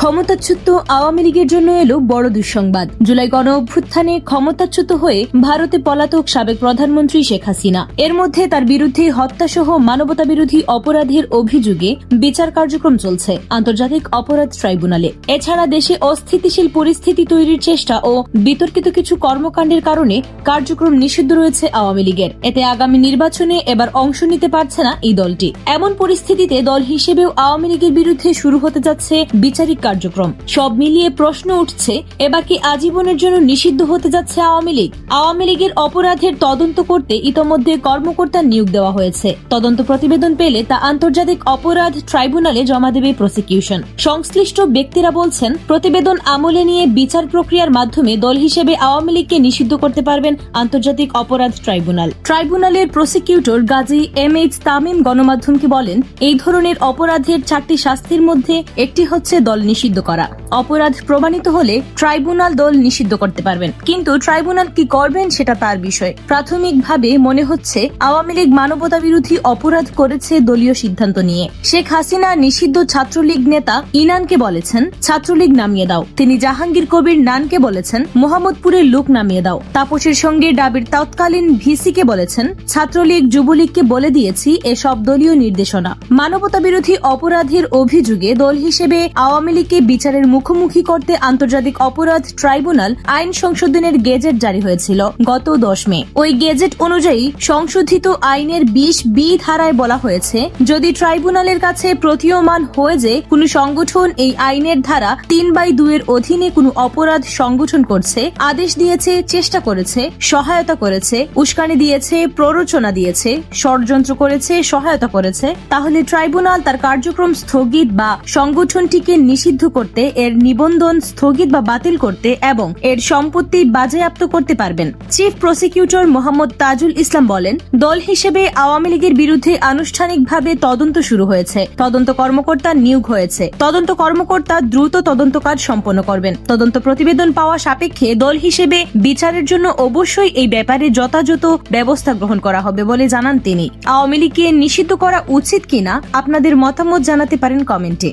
ক্ষমতাচ্যুত আওয়ামী লীগের জন্য এলো বড় দুঃসংবাদ। জুলাই গণ অভ্যুত্থানে ক্ষমতাচ্যুত হয়ে ভারতে পলাতক সাবেক প্রধানমন্ত্রী শেখ হাসিনা। এর মধ্যে তার বিরুদ্ধে হত্যাসহ মানবতা বিরোধী অপরাধের অভিযোগে বিচার কার্যক্রম চলছে আন্তর্জাতিক অপরাধ ট্রাইব্যুনালে। এছাড়া দেশে অস্থিতিশীল পরিস্থিতি তৈরির চেষ্টা ও বিতর্কিত কিছু কর্মকাণ্ডের কারণে কার্যক্রম নিষিদ্ধ রয়েছে আওয়ামী লীগের। এতে আগামী নির্বাচনে এবার অংশ নিতে পারছে না এই দলটি। এমন পরিস্থিতিতে দল হিসেবেও আওয়ামী লীগের বিরুদ্ধে শুরু হতে যাচ্ছে বিচারিক কার্যক্রম। সব মিলিয়ে প্রশ্ন উঠছে, এবার কি আজীবনের জন্য নিষিদ্ধ হতে যাচ্ছে আওয়ামী লীগ? আওয়ামী লীগের অপরাধের তদন্ত করতে ইতোমধ্যে কর্মকর্তা নিয়োগ দেওয়া হয়েছে। তদন্ত প্রতিবেদন পেলে তা আন্তর্জাতিক অপরাধ ট্রাইব্যুনালে জমা দেবে প্রসিকিউশন। সংশ্লিষ্ট ব্যক্তিরা বলছেন, প্রতিবেদন আমলে নিয়ে বিচার প্রক্রিয়ার মাধ্যমে দল হিসেবে আওয়ামী লীগকে নিষিদ্ধ করতে পারবেন আন্তর্জাতিক অপরাধ ট্রাইব্যুনাল। ট্রাইব্যুনালের prosecutor Gazi M H Tamim গণমাধ্যমকে বলেন, এই ধরনের অপরাধের চারটি শাস্তির মধ্যে একটি হচ্ছে দল নিষিদ্ধ করা। অপরাধ প্রমাণিত হলে ট্রাইব্যুনাল দল নিষিদ্ধ করতে পারবেন। কিন্তু ট্রাইব্যুনাল কি করবেন সেটা তার বিষয়। প্রাথমিকভাবে মনে হচ্ছে আওয়ামী লীগ মানবতা বিরোধী অপরাধ করেছে দলীয় সিদ্ধান্ত নিয়ে। শেখ হাসিনা নিষিদ্ধ ছাত্রলীগ নেতা ইনানকে বলেছেন, ছাত্রলীগ নামিয়ে দাও। তিনি জাহাঙ্গীর কবির নানকে বলেছেন, মোহাম্মদপুরের লোক নামিয়ে দাও। তাপসের সঙ্গে ডাবির তৎকালীন ভিসিকে বলেছেন, ছাত্রলীগ যুবলীগকে বলে দিয়েছি এসব দলীয় নির্দেশনা। মানবতা বিরোধী অপরাধের অভিযোগে দল হিসেবে আওয়ামী লীগকে বিচারের মুখোমুখি করতে আন্তর্জাতিক অপরাধ ট্রাইব্যুনাল আইন সংশোধনের গেজেট জারি হয়েছিল গত দশ মে। ওই গেজেট অনুযায়ী সংশোধিত আইনের বিশ বি ধারায় বলা হয়েছে, যদি ট্রাইব্যুনালের কাছে প্রতীয়মান হয়ে যে কোনো সংগঠন এই আইনের ধারা তিন বাই দুয়ের অধীনে কোনো অপরাধ সংগঠন করছে, আদেশ দিয়েছে, চেষ্টা করেছে, সহায়তা করেছে, উস্কানি দিয়েছে, প্ররোচনা দিয়েছে, ষড়যন্ত্র করেছে, সহায়তা করেছে, তাহলে ট্রাইব্যুনাল তার কার্যক্রম স্থগিত বা সংগঠনটিকে নিষিদ্ধ করতে এর নিবন্ধন স্থগিত বা বাতিল করতে এবং এর সম্পত্তি বাজেয়াপ্ত করতে পারবেন। চিফ প্রসিকিউটর মোহাম্মদ তাজুল ইসলাম বলেন, দল হিসেবে আওয়ামী লীগের বিরুদ্ধে আনুষ্ঠানিকভাবে তদন্ত শুরু হয়েছে। তদন্ত কর্মকর্তা নিয়োগ হয়েছে। তদন্ত কর্মকর্তা দ্রুত তদন্ত কাজ সম্পন্ন করবেন। তদন্ত প্রতিবেদন পাওয়া সাপেক্ষে দল হিসেবে বিচারের জন্য অবশ্যই এই ব্যাপারে যথাযথ ব্যবস্থা গ্রহণ করা হবে বলে জানান তিনি। আওয়ামী লীগকে নিষিদ্ধ করা উচিত কিনা আপনাদের মতামত জানাতে পারেন কমেন্টে।